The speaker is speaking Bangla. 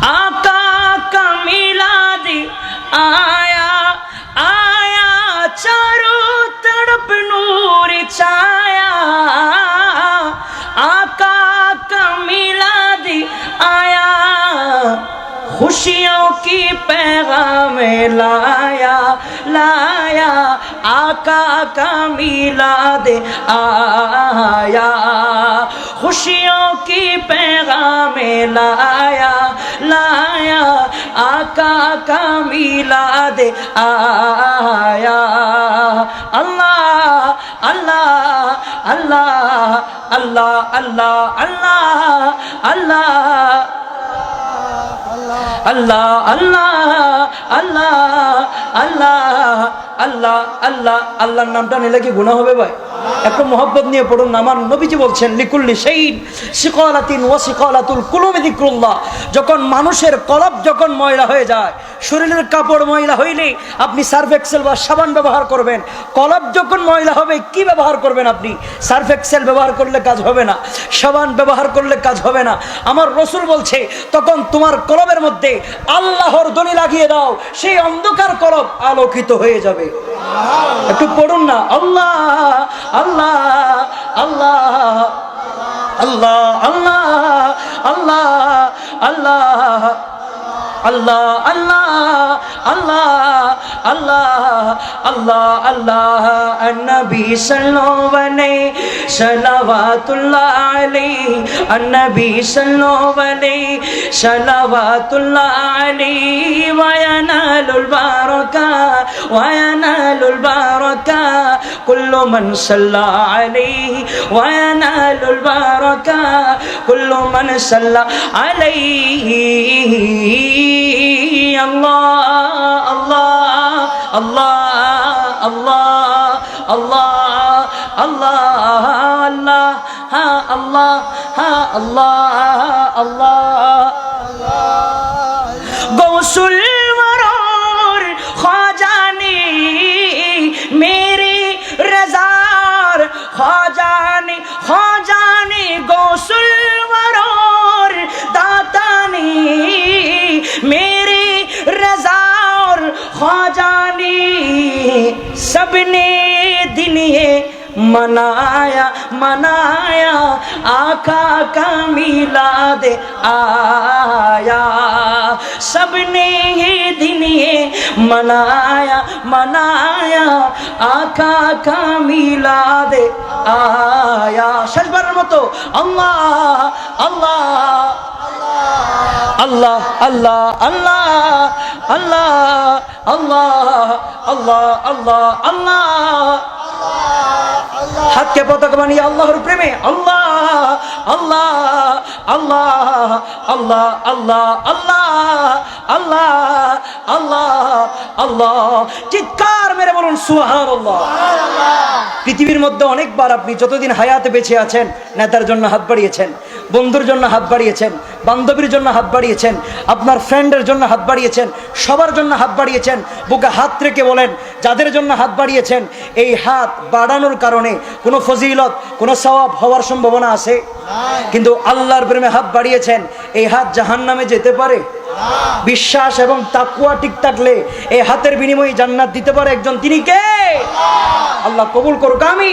আর खुशियों की पैगाम लाया लाया आका का मिलाद आया खुशियों की पैगाम लाया लाया आका का मिलाद आया अल्लाह अल्लाह अल्लाह अल्लाह अल्लाह अल्लाह अल्लाह আল্লাহ আল্লাহ আল্লাহ আল্লাহ আল্লাহ আল্লাহ আল্লাহর নামটা নিলে কি গুণা হবে ভাই? একটু মোহব্বত নিয়ে পড়ুন আমার নবীজি বলছেন, লিকুল্লি সেইন শিকলাতিন ও শিকলাতুল কুলুমি দিক্রুল্লাহ যখন মানুষের কলব যখন ময়লা হয়ে যায়, শরীরের কাপড় ময়লা হইলে আপনি সার্ফ এক্সেল বা সাবান ব্যবহার করবেন। কলব যখন ময়লা হবে, কি ব্যবহার করবেন আপনি? সার্ফ এক্সেল ব্যবহার করলে কাজ হবে না, সাবান ব্যবহার করলে কাজ হবে না। আমার রসুল বলছে, তখন তোমার কলবের মধ্যে আল্লাহর দনি লাগিয়ে দাও, সেই অন্ধকার কলব আলোকিত হয়ে যাবে। একটু পড়ুন না আল্লাহ আল্লাহ আল্লাহ আল্লাহ আল্লাহ আল্লাহ আল্লাহ আল্লাহ আল্লাহ আল্লাহ আল্লাহ আল্লাহ আল্লাহ সালাওয়াতুল্লাহ আলাইহি নবী সাল্লাল্লাহু আলাইহি সালাওয়াতুল্লাহ আলাইহি ওয়া ইয়ানালুল বারাকা ওয়া ইয়ানালুল وينال البركة. كل من صلى عليه وينال البركة. كل من صلى عليه. الله الله الله الله الله الله الله ها الله ها الله الله الله. الله मुसलवरों दाता ने मेरी रजा और ख्वाजा ने सबने दिन ये मनाया मनाया, आका का मिला दे आया। सबने ये दिन मनाया मनाया आका का मिलाद आया শেষবারের মতো আল্লাহ আল্লাহ আল্লাহ আল্লাহ আল্লাহ আল্লাহ আল্লাহ আল্লাহ আল্লাহ আল্লাহ হাতকে পতাকা বানিয়ে আল্লাহর প্রেমে আল্লাহ আল্লাহ আল্লাহ আল্লাহ আল্লাহ আল্লাহ আল্লাহ আল্লাহ আল্লাহ চিৎকার মেরে বলুন সুহার পৃথিবীর মধ্যে অনেকবার আপনি যতদিন হায়াতে বেঁচে আছেন নেতার জন্য হাত বাড়িয়েছেন বন্ধুর জন্য হাত বাড়িয়েছেন বান্ধবীর জন্য হাত বাড়িয়েছেন আপনার ফ্রেন্ডের জন্য হাত বাড়িয়েছেন সবার জন্য হাত বাড়িয়েছেন বুকে হাত রেখে বলেন যাদের জন্য হাত বাড়িয়েছেন এই হাত বাড়ানোর কারণে কোনো ফজিলত কোনো সওয়াব হওয়ার সম্ভাবনা আছে? কিন্তু আল্লাহর প্রেমে হাত বাড়িয়েছেন এই হাত জাহান নামে যেতে পারে? বিশ্বাস এবং তাকুয়া ঠিক থাকলে এই হাতের বিনিময়ে জান্নাত দিতে পারে একজন। তিনি কে? আল্লাহ। কবুল করুক আমি